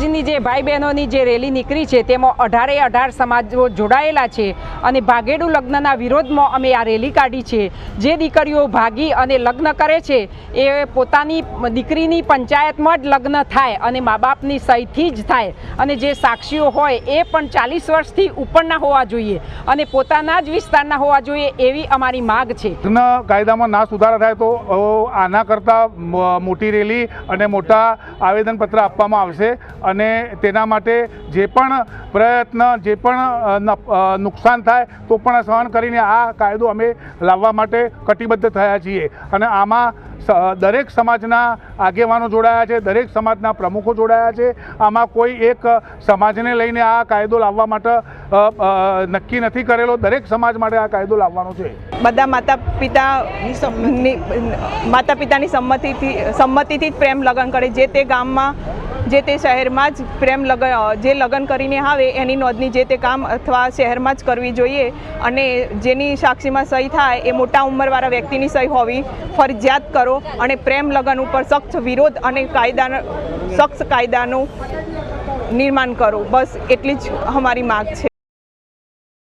સમાજની જે ભાઈ બહેનોની જે રેલી નીકળી છે, તેમાં અઢારે અઢાર સમાજો જોડાયેલા છે અને ભાગેડુ લગ્નના વિરોધમાં અમે આ રેલી કાઢી છે. જે દીકરીઓ ભાગી અને લગ્ન કરે છે, એ પોતાની દીકરીની પંચાયતમાં જ લગ્ન થાય અને મા બાપની સહીથી જ થાય અને જે સાક્ષીઓ હોય એ પણ ચાલીસ વર્ષથી ઉપરના હોવા જોઈએ. અને પોતાના જ વિસ્તારના હોવા જોઈએ એવી અમારી માંગ છે. કાયદામાં ના સુધારા થાય તો આના કરતાં મોટી રેલી અને મોટા આવેદનપત્ર આપવામાં આવશે અને તેના માટે જે પણ પ્રયત્ન, જે પણ નુકસાન થાય તો પણ સહન કરીને આ કાયદો અમે લાવવા માટે કટિબદ્ધ થયા છીએ. અને આમાં દરેક સમાજના આગેવાનો જોડાયા છે, દરેક સમાજના પ્રમુખો જોડાયા છે. આમાં કોઈ એક સમાજને લઈને આ કાયદો લાવવા માટે નક્કી નથી કરેલો. દરેક સમાજ માટે આ કાયદો લાવવાનો છે. બધા માતા પિતા માતા પિતાની સંમતિથી સંમતિથી જ પ્રેમ લગ્ન કરે. જે તે ગામમાં જે તે શહેરમાં જ પ્રેમ લગન જે લગ્ન કરીને આવે એની નોંધણી જે તે કામ અથવા શહેરમાં જ કરવી જોઈએ અને જેની સાક્ષીમાં સહી થાય એ મોટા ઉંમરવાળા વ્યક્તિની સહી હોવી ફરજિયાત કરો અને પ્રેમ લગ્ન ઉપર સખ્ત વિરોધ અને કાયદાના, સખ્ત કાયદાનું નિર્માણ કરો. બસ એટલી જ અમારી માગ છે.